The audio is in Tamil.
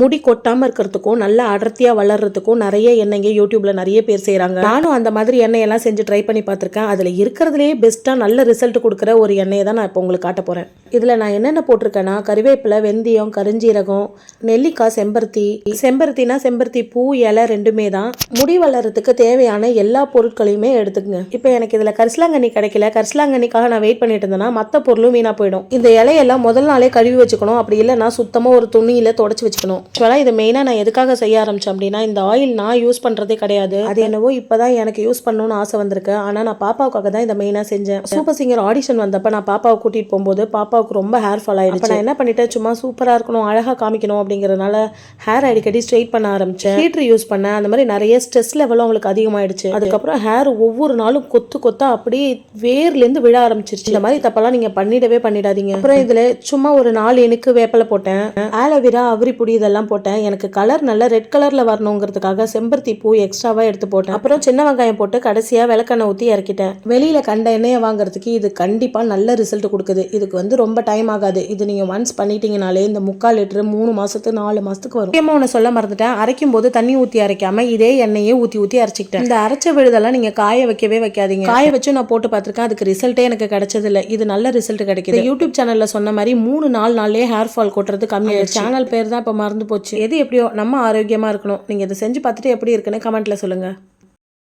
முடி கொட்டாமல் இருக்கிறதுக்கும் நல்லா அடர்த்தியாக வளர்றதுக்கும் நிறைய எண்ணெய்ங்க யூடியூப்பில் நிறைய பேர் செய்கிறாங்க நானும் அந்த மாதிரி எண்ணெயெல்லாம் செஞ்சு ட்ரை பண்ணி பார்த்துருக்கேன். அதில் இருக்கிறதுலேயே பெஸ்ட்டாக நல்ல ரிசல்ட் கொடுக்குற ஒரு எண்ணெயை தான் நான் இப்போ உங்களுக்கு காட்ட போகிறேன் இதில் நான் என்னென்ன போட்டிருக்கேன்னா கருவேப்பிலை வெந்தயம் கருஞ்சீரகம் நெல்லிக்காய் செம்பருத்தி. செம்பருத்தினா செம்பருத்தி பூ இலை ரெண்டுமே தான். முடி வளர்கிறதுக்கு தேவையான எல்லா பொருட்களையுமே எடுத்துக்கங்க. இப்போ எனக்கு இதில் கரிசலாங்கண்ணி கிடைக்கல. கரிசலாங்கண்ணிக்காக நான் வெயிட் பண்ணிட்டு இருந்தேன்னா மற்ற பொருளும் வீணாக போயிடும். இந்த இலையெல்லாம் முதல் நாளே கழுவி வச்சுக்கணும். அப்படி இல்லைன்னா சுத்தமாக ஒரு துணியில் தொடச்சி வச்சுக்கணும். ஆக்சுவலாக இது மெயினாக நான் எதுக்காக செய்ய ஆரம்பிச்சேன் அப்படின்னா இந்த ஆயில் நான் யூஸ் பண்ணுறதே கிடையாது. அது என்னவோ இப்போ தான் எனக்கு யூஸ் பண்ணணும்னு ஆசை வந்திருக்கு. ஆனால் நான் பாப்பாவுக்காக தான் இதை மெயினாக செஞ்சேன். சூப்பர் சிங்கர் ஆடிஷன் வந்தப்ப நான் பாப்பாவை கூட்டிகிட்டு போகும்போது பாப்பாவுக்கு ரொம்ப ஹேர் ஃபால் ஆயிடுச்சு. நான் என்ன பண்ணிட்டேன்? சும்மா சூப்பராக இருக்கணும் அழகாக காமிக்கணும் அப்படிங்கிறதுனால ஹேர் அடிக்கடி ஸ்ட்ரெயிட் பண்ண ஆரம்பிச்சேன். ஹீட்டர் யூஸ் பண்ணேன். அந்த மாதிரி நிறைய ஸ்ட்ரெஸ் லெவலும் அவங்களுக்கு அதிகமாயிடுச்சு. அதுக்கப்புறம் ஹேர் ஒவ்வொரு நாளும் கொத்து கொத்தா அப்படியே வேர்லேருந்து விழ ஆரம்பிச்சிருச்சு. இந்த மாதிரி தப்பெல்லாம் நீங்கள் பண்ணிடவே பண்ணிடாதீங்க. அப்புறம் இதில் சும்மா ஒரு நாலு இனுக்கு வேப்பிலை போட்டேன். ஆலோவேரா அவரி பொடி இதெல்லாம் போட்டேன். எனக்கு கலர் நல்லா ரெட் கலரில் வரணுங்கிறதுக்காக செம்பருத்தி பூ எக்ஸ்ட்ராவாக எடுத்து போட்டேன். அப்புறம் சின்ன வெங்காயம் போட்டு கடைசியாக விளக்கெண்ணெய் ஊற்றி இறக்கிட்டேன். வெளியில் கண்ட எண்ணெயை வாங்குறதுக்கு இது கண்டிப்பாக நல்ல ரிசல்ட் கொடுக்குது. இதுக்கு வந்து ரொம்ப டைம் ஆகாது. இது நீங்கள் ஒன்ஸ் பண்ணிட்டீங்கனாலே இந்த முக்கால் லிட்டரு மூணு மாதத்து நாலு மாதத்துக்கு வரும். முக்கியமாக ஒன்று சொல்ல மறந்துட்டேன். அரைக்கும் போது தண்ணி ஊற்றி அரைக்காம இதே எண்ணெயே ஊற்றி ஊற்றி அரைச்சிக்கிட்டேன். இந்த அரைச்ச விழுதெல்லாம் நீங்கள் காய வைக்கவே வைக்காதீங்க. காய வச்சு நான் போட்டு பார்த்துருக்கேன். அதுக்கு ரிசல்ட்டே எனக்கு கிடைச்சது இல்லை இது நல்ல ரிசல்ட் கிடைக்குது. யூடியூப் சேனலில் சொன்ன மாதிரி மூணு நாலு நாள்லயே ஹேர் ஃபால் கொட்டுறது கம்மியாயிடுச்சு சேனல் பேர் தான் இப்போ மறந்து போச்சு. எது எப்படியோ நம்ம ஆரோக்கியமாக இருக்கணும். நீங்கள் இதை செஞ்சு பார்த்துட்டு எப்படி இருக்குன்னு கமெண்ட்டில் சொல்லுங்கள்